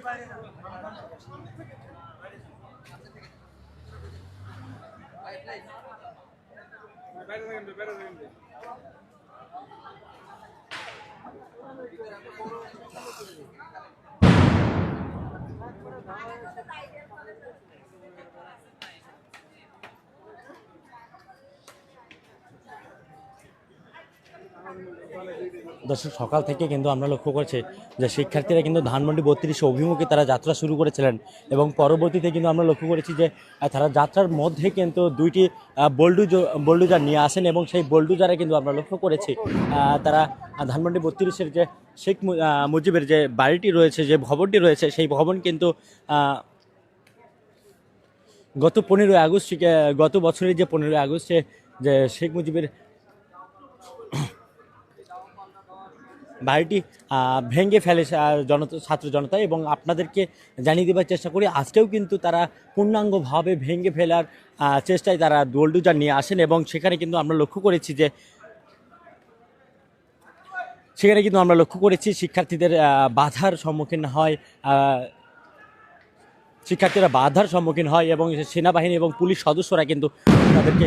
বাইরে দর্শক, সকাল থেকে কিন্তু আমরা লক্ষ্য করছি যে শিক্ষার্থীরা কিন্তু ধানমন্ডি বত্রিশে অভিমুখে তারা যাত্রা শুরু করেছিলেন এবং পরবর্তীতে কিন্তু আমরা লক্ষ্য করেছি যে তারা যাত্রার মধ্যে কিন্তু দুইটি বোল্ডুজ বোল্ডুজার নিয়ে আসেন এবং সেই বোল্ডুজারে কিন্তু আমরা লক্ষ্য করেছি তারা ধানমন্ডি বত্রিশের যে শেখ মুজিবের যে বাড়িটি রয়েছে, যে ভবনটি রয়েছে, সেই ভবন কিন্তু গত পনেরোই আগস্ট গত বছরের যে পনেরোই আগস্টে যে শেখ মুজিবের বাড়িটি ভেঙে ফেলে জনতা, ছাত্র জনতা এবং আপনাদেরকে জানিয়ে দেবার চেষ্টা করি, আজকেও কিন্তু তারা পূর্ণাঙ্গভাবে ভেঙে ফেলার চেষ্টায় তারা দোলডুজার নিয়ে আসেন এবং সেখানে কিন্তু আমরা লক্ষ্য করেছি যে, সেখানে কিন্তু আমরা লক্ষ্য করেছি শিক্ষার্থীদের বাধার সম্মুখীন হয় শিক্ষার্থীরা বাধার সম্মুখীন হয় এবং সেনাবাহিনী এবং পুলিশ সদস্যরা কিন্তু তাদেরকে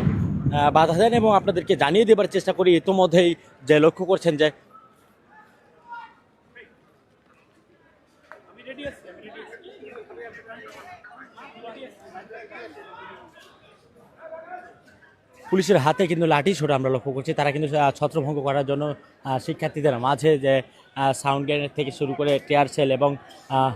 বাধা দেন এবং আপনাদেরকে জানিয়ে দেবার চেষ্টা করি। ইতোমধ্যেই যে লক্ষ্য করছেন যে পুলিশের হাতে কিন্তু লাঠি ছোট আমরা লক্ষ্য করছি। তারা কিন্তু ছত্রভঙ্গ করার জন্য শিক্ষার্থীদের মাঝে যে সাউন্ড গ্রেনেড থেকে শুরু করে টেয়ার সেল এবং আহ,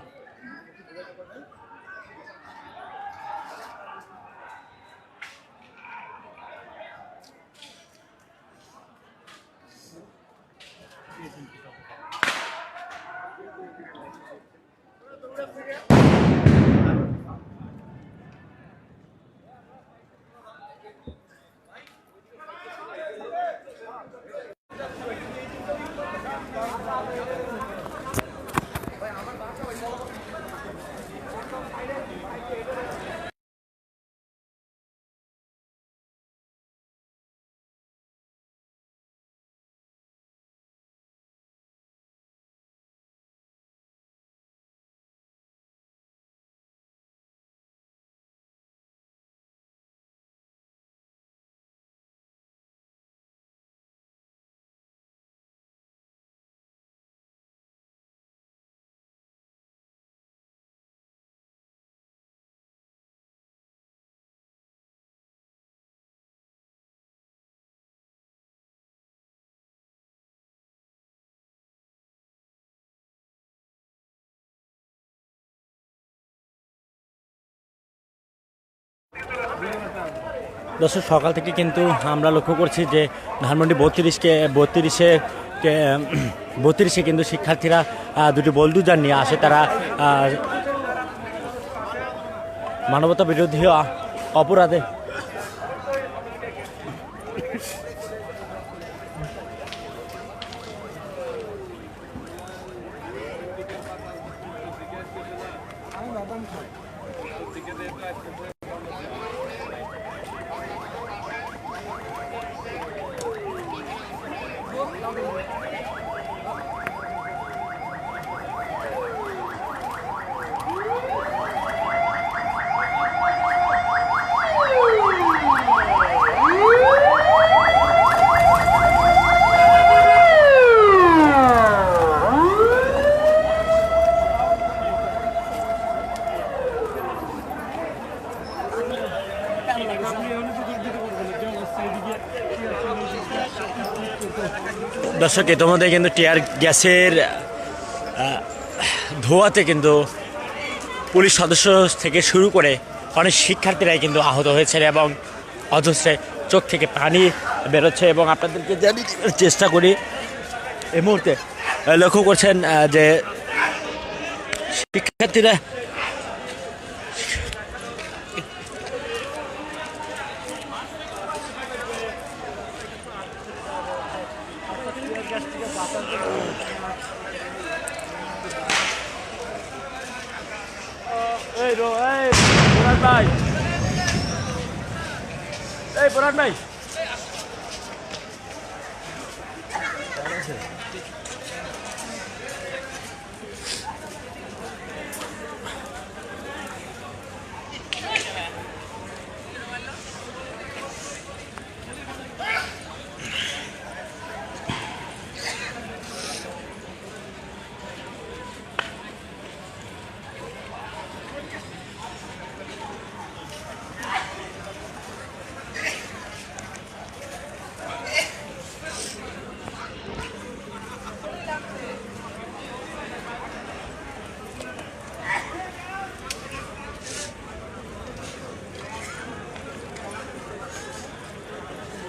দর্শক, সকাল থেকে কিন্তু আমরা লক্ষ্য করছি যে ধানমন্ডি বত্রিশকে, বত্রিশে বত্রিশে কিন্তু শিক্ষার্থীরা দুটি বলদুজার নিয়ে আসে। তারা মানবতা বিরোধী অপরাধে দর্শক ইতিমধ্যে কিন্তু টিয়ার গ্যাসের ধোঁয়াতে কিন্তু পুলিশ সদস্য থেকে শুরু করে অনেক শিক্ষার্থীরাই কিন্তু আহত হয়েছেন এবং অজস্রে চোখ থেকে পানি বেরোচ্ছে এবং আপনাদেরকে দেওয়ার চেষ্টা করি, এই মুহূর্তে লক্ষ্য করছেন যে শিক্ষার্থীরা এই রো এই পুরান ভাই। এই পুরান ভাই।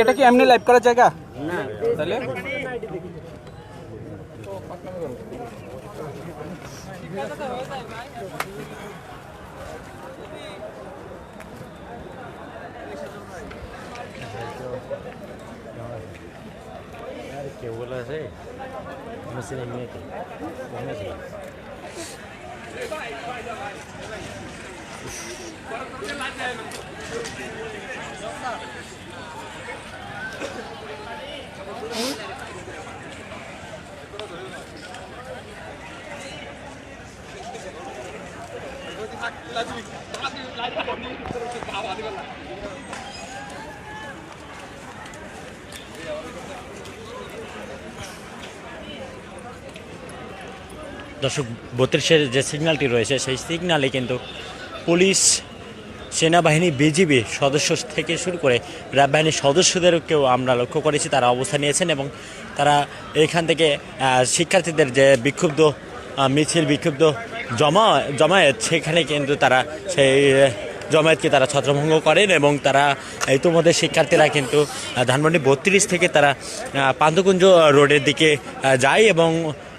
এটা কি এমনি লাইভ করার জায়গা না তাহলে কেউ বলে আছে মুসলিম মেয়েকে দর্শক বত্রিশের যে সিগন্যালটি রয়েছে সেই সিগন্যালে কিন্তু পুলিশ সেনাবাহিনী বিজিবি সদস্য থেকে শুরু করে র্যাব বাহিনীর সদস্যদেরকেও আমরা লক্ষ্য করেছি। তারা অবস্থান নিয়েছেন এবং তারা এখান থেকে শিক্ষার্থীদের যে বিক্ষুব্ধ মিছিল বিক্ষুব্ধ জমা জমায়েত সেখানে কিন্তু তারা সেই জমায়েতকে তারা ছত্রভঙ্গ করেন এবং তারা ইতিমধ্যে শিক্ষার্থীরা কিন্তু ধানমন্ডি বত্রিশ থেকে তারা আহ, পান্তকুঞ্জ রোডের দিকে যায় এবং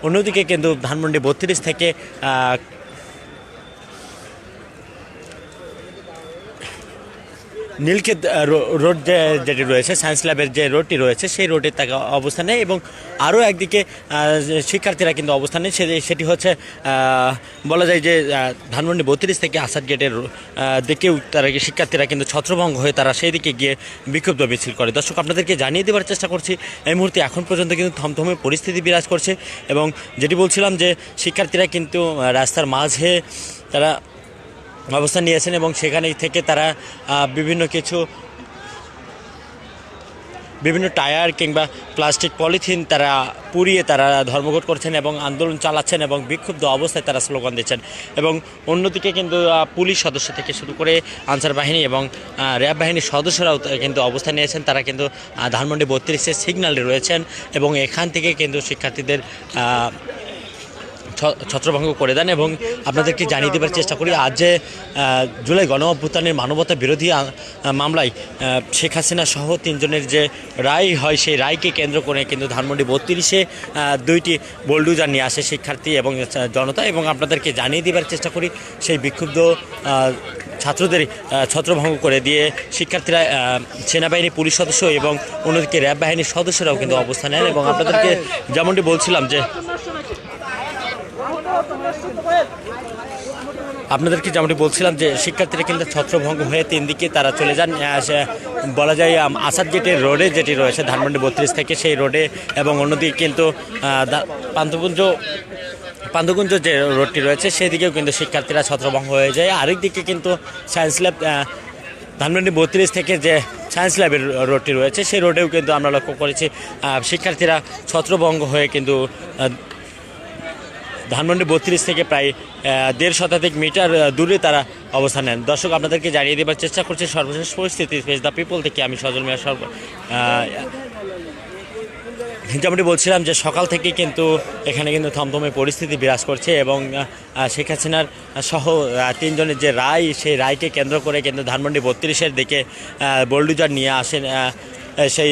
অন্যদিকে কিন্তু ধানমন্ডি বত্রিশ থেকে নীলক্ষেত রোড যেটি রয়েছে, সায়েন্স ল্যাবের যে রোডটি রয়েছে, সেই রোডে তাকে অবস্থানে এবং আরও একদিকে শিক্ষার্থীরা কিন্তু অবস্থানে সেটি হচ্ছে বলা যায় যে ধানমন্ডি বত্রিশ থেকে আসাদ গেটের দিকেও তারা শিক্ষার্থীরা কিন্তু ছত্রভঙ্গ হয়ে তারা সেই দিকে গিয়ে বিক্ষুব্ধ মিছিল করে। দর্শক, আপনাদেরকে জানিয়ে দেওয়ার চেষ্টা করছি, এই মুহূর্তে এখন পর্যন্ত কিন্তু থমথমে পরিস্থিতি বিরাজ করছে এবং যেটি বলছিলাম যে, শিক্ষার্থীরা কিন্তু রাস্তার মাঝে তারা অবস্থান নিয়েছেন এবং সেখানে থেকে তারা বিভিন্ন কিছু, বিভিন্ন টায়ার কিংবা প্লাস্টিক পলিথিন তারা পুড়িয়ে তারা ধর্মঘট করছেন এবং আন্দোলন চালাচ্ছেন এবং বিক্ষুব্ধ অবস্থায় তারা স্লোগান দিচ্ছেন। এবং অন্যদিকে কিন্তু পুলিশ সদস্য থেকে শুরু করে আনসার বাহিনী এবং র্যাব বাহিনীর সদস্যরাও কিন্তু অবস্থান নিয়েছেন। তারা কিন্তু ধানমন্ডি বত্রিশের সিগন্যালে রয়েছেন এবং এখান থেকে কিন্তু শিক্ষার্থীদের ছত্রভঙ্গ করে দেন এবং আপনাদেরকে জানিয়ে দেবার চেষ্টা করি, আজ যে জুলাই গণ অভ্যুত্থানের মানবতা বিরোধী মামলায় শেখ হাসিনা সহ তিনজনের যে রায় হয়, সেই রায়কে কেন্দ্র করে কিন্তু ধানমন্ডি বত্রিশে দুইটি বোলডুজার নিয়ে আসে শিক্ষার্থী এবং জনতা এবং আপনাদেরকে জানিয়ে দেবার চেষ্টা করি, সেই বিক্ষুব্ধ ছাত্রদের ছত্রভঙ্গ করে দিয়ে শিক্ষার্থীরা সেনাবাহিনী, পুলিশ সদস্য এবং অন্যদিকে র্যাব বাহিনীর সদস্যরাও কিন্তু অবস্থান নেন এবং আপনাদেরকে যেমনটি বলছিলাম যে আপনাদেরকে যেমনটি বলছিলাম যে শিক্ষার্থীরা কিন্তু ছত্রভঙ্গ হয়ে তিন দিকে তারা চলে যান। বলা যায় আসাদ গেটের রোডে যেটি রয়েছে, ধানমন্ডি বত্রিশ থেকে সেই রোডে এবং অন্যদিকে কিন্তু পান্থপুঞ্জ পান্থকুঞ্জ যে রোডটি রয়েছে, সেদিকেও কিন্তু শিক্ষার্থীরা ছত্রভঙ্গ হয়ে যায়। আরেক দিকে কিন্তু সায়েন্স ল্যাব ধানমন্ডি বত্রিশ থেকে যে সায়েন্স ল্যাবের রোডটি রয়েছে, সেই রোডেও কিন্তু আমরা লক্ষ্য করেছি শিক্ষার্থীরা ছত্রভঙ্গ হয়ে কিন্তু ধানমন্ডি বত্রিশ থেকে প্রায় দেড় শতাধিক মিটার দূরে তারা অবস্থান নেন। দর্শক, আপনাদেরকে জানিয়ে দেবার চেষ্টা করছে, সর্বশেষ পরিস্থিতি ফেস দ্য পিপল থেকে আমি সজল মিয়া সর্ব যেমনটি বলছিলাম যে সকাল থেকে কিন্তু এখানে কিন্তু থমথমে পরিস্থিতি বিরাজ করছে এবং শেখ হাসিনার সহ তিনজনের যে রায়, সেই রায়কে কেন্দ্র করে কিন্তু ধানমন্ডি বত্রিশের দিকে বোল্ডুজার নিয়ে আসেন সেই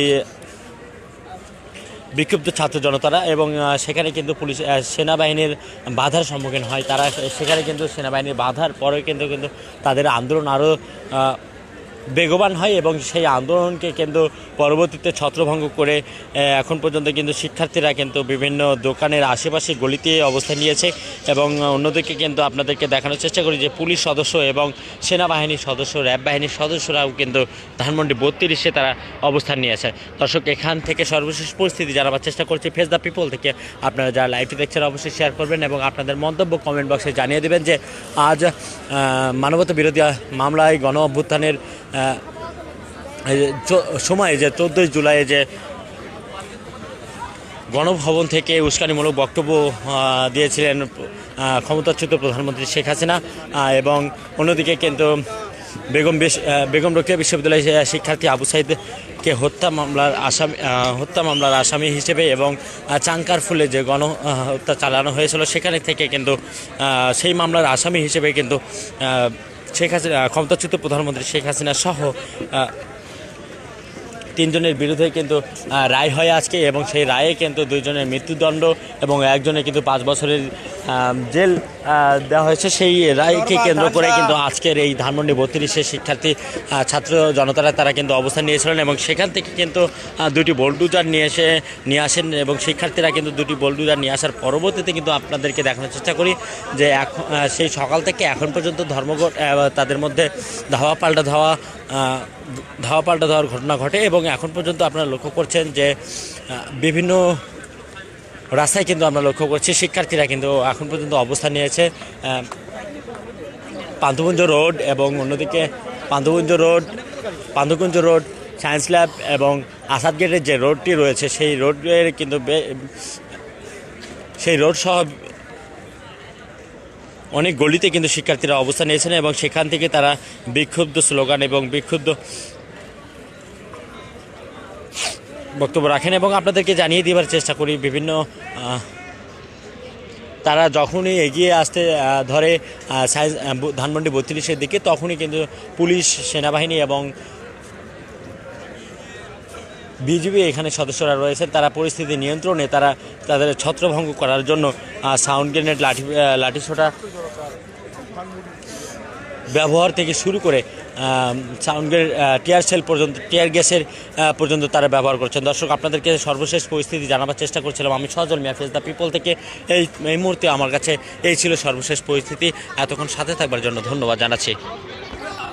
বিক্ষুব্ধ ছাত্র জনতারা এবং সেখানে কিন্তু পুলিশ সেনাবাহিনীর বাধার সম্মুখীন হয়। তারা সেখানে কিন্তু সেনাবাহিনীর বাধার পরে কিন্তু কিন্তু তাদের আন্দোলন আরও বেগবান হয় এবং সেই আন্দোলনকে কিন্তু পরবর্তীতে ছত্রভঙ্গ করে এখন পর্যন্ত কিন্তু শিক্ষার্থীরা কিন্তু বিভিন্ন দোকানের আশেপাশে গলিতে অবস্থান নিয়েছে এবং অন্যদিকে কিন্তু আপনাদেরকে দেখানোর চেষ্টা করি যে পুলিশ সদস্য এবং সেনাবাহিনীর সদস্য, র্যাব বাহিনীর সদস্যরাও কিন্তু ধানমন্ডি বত্রিশে তারা অবস্থান নিয়েছে। দর্শক, এখান থেকে সর্বশেষ পরিস্থিতি জানাবার চেষ্টা করছি ফেস দ্য পিপল থেকে। আপনারা যারা লাইভটি দেখছেন অবশ্যই শেয়ার করবেন এবং আপনাদের মন্তব্য কমেন্ট বক্সে জানিয়ে দেবেন যে আজ মানবতা বিরোধী মামলায় গণ অভ্যুত্থানের সময় যে চোদ্দোই জুলাই যে গণভবন থেকে উস্কানিমূলক বক্তব্য দিয়েছিলেন ক্ষমতাচ্যুত প্রধানমন্ত্রী শেখ হাসিনা এবং অন্যদিকে কিন্তু বেগম বেগম রোকেয়া বিশ্ববিদ্যালয়ের শিক্ষার্থী আবু সাইদকে হত্যা মামলার আসামি হত্যা মামলার আসামি হিসেবে এবং চাঙ্কার ফুলে যে গণ হত্যা চালানো হয়েছিল, সেখানে থেকে কিন্তু সেই মামলার আসামি হিসেবে কিন্তু শেখ হাসিনা ক্ষমতাচ্যুত প্রধানমন্ত্রী শেখ হাসিনা সহ তিনজনের বিরুদ্ধে কিন্তু রায় হয় আজকে এবং সেই রায়ে কিন্তু দুইজনের মৃত্যুদণ্ড এবং একজনে কিন্তু পাঁচ বছরের জেল দেওয়া হয়েছে। সেই রায়কে কেন্দ্র করে কিন্তু আজকের এই ধানমন্ডি বত্রিশের শিক্ষার্থী ছাত্র জনতারা তারা কিন্তু অবস্থান নিয়েছিলেন এবং সেখান থেকে কিন্তু দুটি বোল্ডুজার নিয়ে এসে নিয়ে আসেন এবং শিক্ষার্থীরা কিন্তু দুটি বোল্ডুজার নিয়ে আসার পরবর্তীতে কিন্তু আপনাদেরকে দেখানোর চেষ্টা করি যে এখন সেই সকাল থেকে এখন পর্যন্ত ধর্মঘট তাদের মধ্যে ধাওয়া পাল্টা ধাওয়া ধাওয়া পাল্টা ধাওয়ার ঘটনা ঘটে এবং এখন পর্যন্ত আপনারা লক্ষ্য করছেন যে বিভিন্ন রাস্তায় কিন্তু আমরা লক্ষ্য করছি, শিক্ষার্থীরা কিন্তু এখন পর্যন্ত অবস্থান নিয়েছে পান্থকুঞ্জ রোড এবং অন্যদিকে Panthakunja road Panthakunja road, science lab এবং আসাদ গেটের যে রোডটি রয়েছে, সেই রোডের কিন্তু সেই রোড সহ অনেক গলিতে কিন্তু শিক্ষার্থীরা অবস্থান নিয়েছেন এবং সেখান থেকে তারা বিক্ষুব্ধ স্লোগান এবং বিক্ষুব্ধ বক্তব্য রাখেন এবং আপনাদেরকে জানিয়ে দেবার চেষ্টা করি বিভিন্ন তারা যখনই এগিয়ে আসতে ধরে সাইজ ধানমন্ডি বত্রিশের দিকে তখনই কিন্তু পুলিশ সেনাবাহিনী এবং বিজিবি এখানে সদস্যরা রয়েছেন তারা পরিস্থিতি নিয়ন্ত্রণে তারা তাদের ছত্রভঙ্গ করার জন্য সাউন্ড গ্রেনেড লাঠি আহ, লাঠি ছোটা ব্যবহার থেকে শুরু করে সাউন্ডের টিয়ার সেল পর্যন্ত, টিয়ার গ্যাসের পর্যন্ত তারা ব্যবহার করছেন। দর্শক, আপনাদেরকে সর্বশেষ পরিস্থিতি জানাবার চেষ্টা করছিলাম। আমি সজল মিয়াফেজ দ্য পিপল থেকে এই এই মুহূর্তে আমার কাছে এই ছিল সর্বশেষ পরিস্থিতি। এতক্ষণ সাথে থাকবার জন্য ধন্যবাদ জানাচ্ছি।